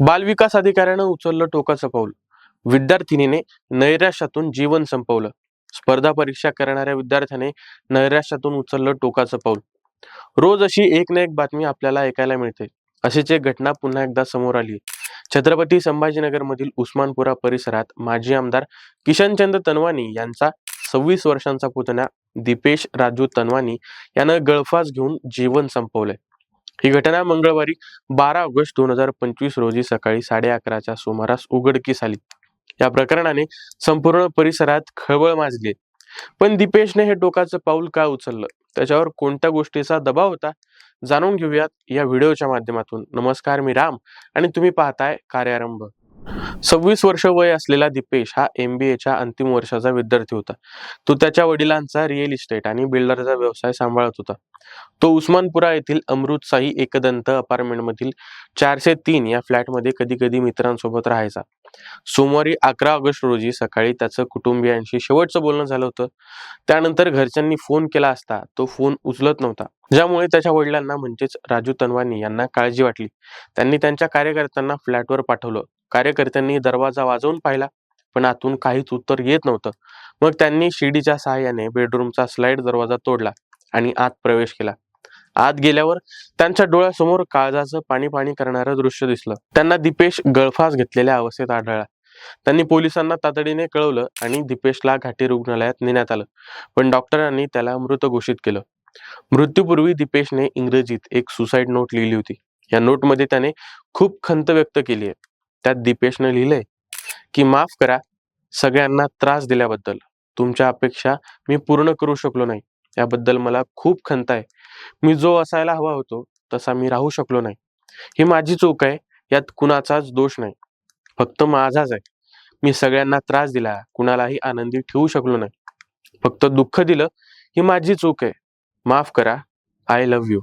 बालविकास अधिकाऱ्यानं उचललं टोकाचं पाऊल विद्यार्थिनीने नैराश्यातून जीवन संपवलं. स्पर्धा परीक्षा करणाऱ्या विद्यार्थ्याने नैराश्यातून उचललं टोकाचं पाऊल रोज अशी एक ना एक बातमी आपल्याला ऐकायला मिळते. अशीच एक घटना पुन्हा एकदा समोर आली. छत्रपती संभाजीनगर मधील उस्मानपुरा परिसरात माजी आमदार किशनचंद तनवानी यांचा सव्वीस वर्षांचा पुतण्या दीपेश राजू तनवानी यानं गळफास घेऊन जीवन संपवलंय. ही घटना मंगळवारी बारा ऑगस्ट दोन हजार पंचवीस रोजी सकाळी साडे अकराच्या सुमारास उघडकीस आली. या प्रकरणाने संपूर्ण परिसरात खळबळ माजली. पण दीपेशने हे टोकाचं पाऊल का उचललं? त्याच्यावर कोणत्या गोष्टीचा दबाव होता? जाणून घेऊयात या व्हिडिओच्या माध्यमातून. नमस्कार मी राम आणि तुम्ही पाहताय कार्यारंभ. सव्वीस वर्ष वय असलेला दीपेश हा एम बी एच्या अंतिम वर्षाचा विद्यार्थी होता. तो त्याच्या वडिलांचा रिअल इस्टेट आणि बिल्डरचा व्यवसाय सांभाळत होता. तो उस्मानपुरा येथील अमृतसाई एकदंत अपार्टमेंट मधील चारशे तीन या फ्लॅटमध्ये कधी कधी मित्रांसोबत राहायचा. सोमवारी अकरा ऑगस्ट रोजी सकाळी त्याचं कुटुंबियांशी शेवटचं बोलणं झालं होतं. त्यानंतर घरच्यांनी फोन केला असता तो फोन उचलत नव्हता. ज्यामुळे त्याच्या वडिलांना म्हणजेच राजू तनवानी यांना काळजी वाटली. त्यांनी त्यांच्या कार्यकर्त्यांना फ्लॅटवर पाठवलं. कार्यकर्त्यांनी दरवाजा वाजवून पाहिला पण आतून काहीच उत्तर येत नव्हतं. मग त्यांनी शिडीच्या सहाय्याने बेडरूमचा स्लाइड दरवाजा तोडला आणि आत प्रवेश केला. आत गेल्यावर त्यांच्या डोळ्यासमोर काळजाचं पाणी पाणी करणारं दृश्य दिसलं. त्यांना दीपेश गळफास घेतलेल्या अवस्थेत आढळला. त्यांनी पोलिसांना तातडीने कळवलं आणि दीपेशला घाटी रुग्णालयात नेण्यात आलं. पण डॉक्टरांनी त्याला मृत घोषित केलं. मृत्यूपूर्वी दीपेशने इंग्रजीत एक सुसाईड नोट लिहिली होती. या नोटमध्ये त्याने खूप खंत व्यक्त केली आहे. त्यात दीपेशने लिहिलंय की माफ करा सगळ्यांना त्रास दिल्याबद्दल. तुमच्या अपेक्षा मी पूर्ण करू शकलो नाही. याबद्दल मला खूप खंत आहे. मी जो असायला हवा होतो तसा मी राहू शकलो नाही. ही माझी चूक आहे यात कुणाचाच दोष नाही. फक्त माझाच आहे. मी सगळ्यांना त्रास दिला कुणालाही आनंदी ठेवू शकलो नाही. फक्त दुःख दिलं ही माझी चूक आहे. माफ करा. आय लव्ह यू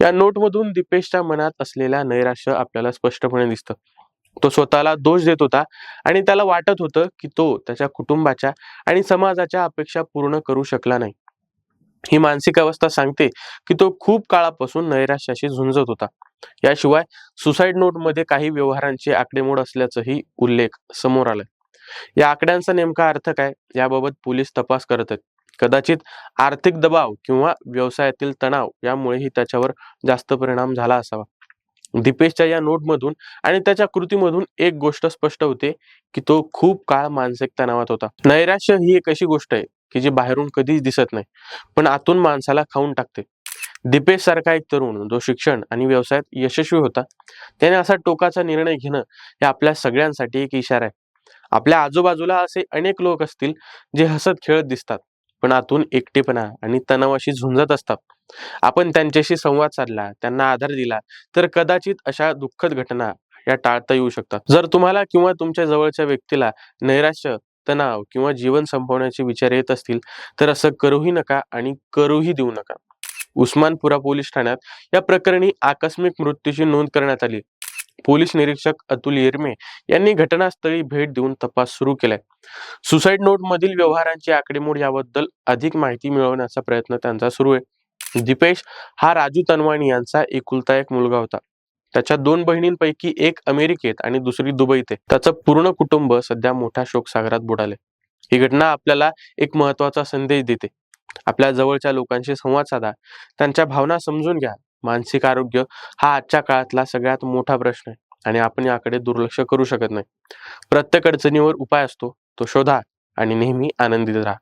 या नोटमधून दीपेशच्या मनात असलेला नैराश्य आपल्याला स्पष्टपणे दिसतं. तो स्वतःला दोष देत होता आणि त्याला वाटत होतं की तो त्याच्या कुटुंबाच्या आणि समाजाच्या अपेक्षा पूर्ण करू शकला नाही. ही मानसिक अवस्था सांगते की तो खूप काळापासून नैराश्याशी झुंजत होता. याशिवाय सुसाईड नोटमध्ये काही व्यवहारांची आकडेमोड असल्याचंही उल्लेख समोर आलाय. या आकड्यांचा नेमका अर्थ काय? याबाबत पोलीस तपास करत आहेत. कदाचित आर्थिक दबाव किंवा व्यवसायातील तणाव यामुळेही त्याच्यावर जास्त परिणाम झाला असावा. दीपेशच्या या नोटमधून आणि त्याच्या कृतीमधून एक गोष्ट स्पष्ट होते की तो खूप काळ मानसिक तणावात होता. नैराश्य ही एक अशी गोष्ट आहे की जी बाहेरून कधीच दिसत नाही पण आतून माणसाला खाऊन टाकते. दीपेश सारखा एक तरुण जो शिक्षण आणि व्यवसायात यशस्वी होता त्याने असा टोकाचा निर्णय घेणं हे आपल्या सगळ्यांसाठी एक इशारा आहे. आपल्या आजूबाजूला असे अनेक लोक असतील जे हसत खेळत दिसतात. पण आतून एकटेपणा आणि तणावाशी झुंजत असतात. आपण त्यांच्याशी संवाद साधला त्यांना आधार दिला तर कदाचित अशा दुःखद घटना या टाळता येऊ शकतात. जर तुम्हाला किंवा तुमच्या जवळच्या व्यक्तीला नैराश्य तणाव किंवा जीवन संपवण्याचे विचार येत असतील तर असं करूही नका आणि करूही देऊ नका. उस्मानपुरा पोलीस ठाण्यात या प्रकरणी आकस्मिक मृत्यूची नोंद करण्यात आली. पोलीस निरीक्षक अतुल येरमे यांनी घटनास्थळी भेट देऊन तपास सुरू केलाय. सुसाईड नोट मधील व्यवहारांची आकडेमोड याबद्दल अधिक माहिती मिळवण्याचा प्रयत्न त्यांचा सुरू आहे. दीपेश हा राजू तनवाणी यांचा एकुलता एक मुलगा होता. त्याच्या दोन बहिणींपैकी एक अमेरिकेत आणि दुसरी दुबईत आहे. त्याचं पूर्ण कुटुंब सध्या मोठ्या शोकसागरात बुडाले ही घटना आपल्याला एक महत्त्वाचा संदेश देते. आपल्या जवळच्या लोकांशी संवाद साधा त्यांच्या भावना समजून घ्या. मानसिक आरोग्य हा आजच्या काळातला सगळ्यात मोठा प्रश्न आहे. आणि आपण याकडे दुर्लक्ष करू शकत नाही. प्रत्येक अडचणीवर उपाय असतो तो शोधा आणि नेहमी आनंदित राहा.